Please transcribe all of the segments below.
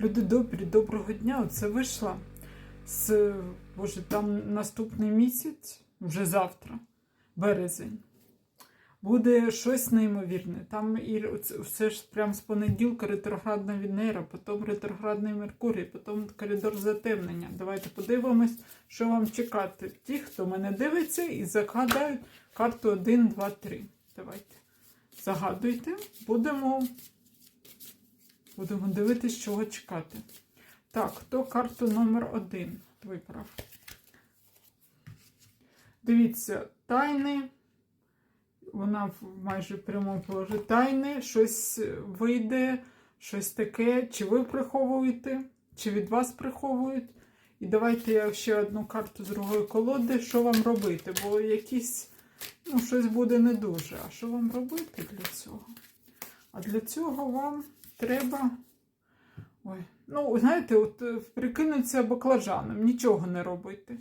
Люди добрі, доброго дня. Оце вийшла з боже, там наступний місяць, вже завтра, березень. Буде щось неймовірне. Там і все ж прям з понеділка ретроградна Венера, потім ретроградний Меркурій, потім коридор затемнення. Давайте подивимось, що вам чекати. Ті, хто мене дивиться і загадають карту 1, 2, 3. Давайте. Загадуйте. Будемо, будемо дивитися, чого чекати. Так, хто карту номер 1 вибрав? Дивіться, тайни. Вона в майже прямому положенні тайни, щось вийде, щось таке, чи ви приховуєте, чи від вас приховують. І давайте я ще одну карту з другої колоди, що вам робити, бо якісь, ну, щось буде не дуже. А що вам робити для цього? А для цього вам треба. Ой, ну, знаєте, от е, прикинуться баклажаном, нічого не робити.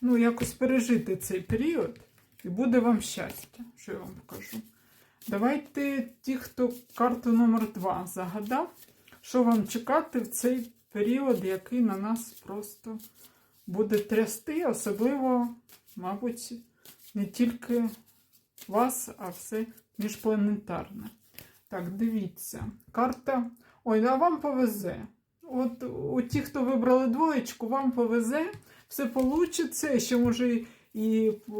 Ну, якось пережити цей період, і буде вам щастя, що я вам покажу. Давайте ті, хто карту номер 2 загадав, що вам чекати в цей період, який на нас просто буде трясти, особливо, мабуть, не тільки вас, а все міжпланетарне. Так, дивіться. Карта. Ой, а вам повезе. От у ті, хто вибрали двоєчку, вам повезе, все вийде, ще може і в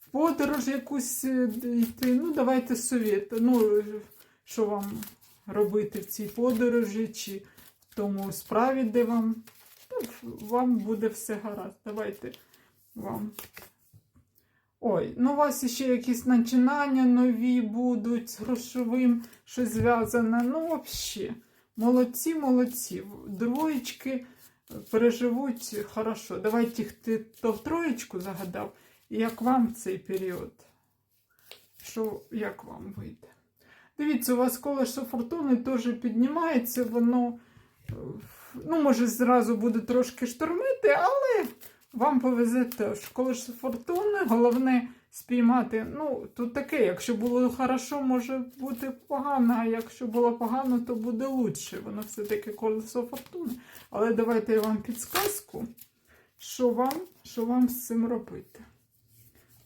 в подорож якусь е, йти. Ну, давайте совєт. Ну, що вам робити в цій подорожі, чи в тому справі, де вам. Ну, Вам буде все гаразд. Давайте вам. Ой, ну у вас ще якісь начинання нові будуть з грошовим, щось зв'язане. Ну, взагалі, молодці, молодці. Двоєчки переживуть хорошо. Давайте хто в троєчку загадав. Як вам цей період? Що, як вам вийде? Дивіться, у вас колесо фортуни теж піднімається, воно, е, ну, може, зразу буде трошки штормити, але вам повезе теж. Колесо фортуни, головне спіймати. Ну, тут таке, якщо було хорошо, може бути погано, а якщо було погано, то буде лучше. Воно все-таки колесо фортуни. Але давайте я вам підсказку, що вам, що вам з цим робити.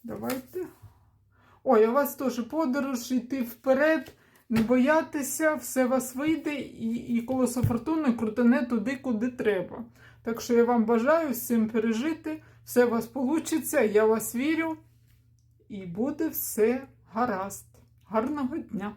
Давайте. Ой, у вас теж подорож, йти вперед, не боятися, все вас вийде, і, і колесо фортуни крутане туди, куди треба. Так що я вам бажаю всім пережити, все у вас вийде, я вас вірю, і буде все гаразд. Гарного дня!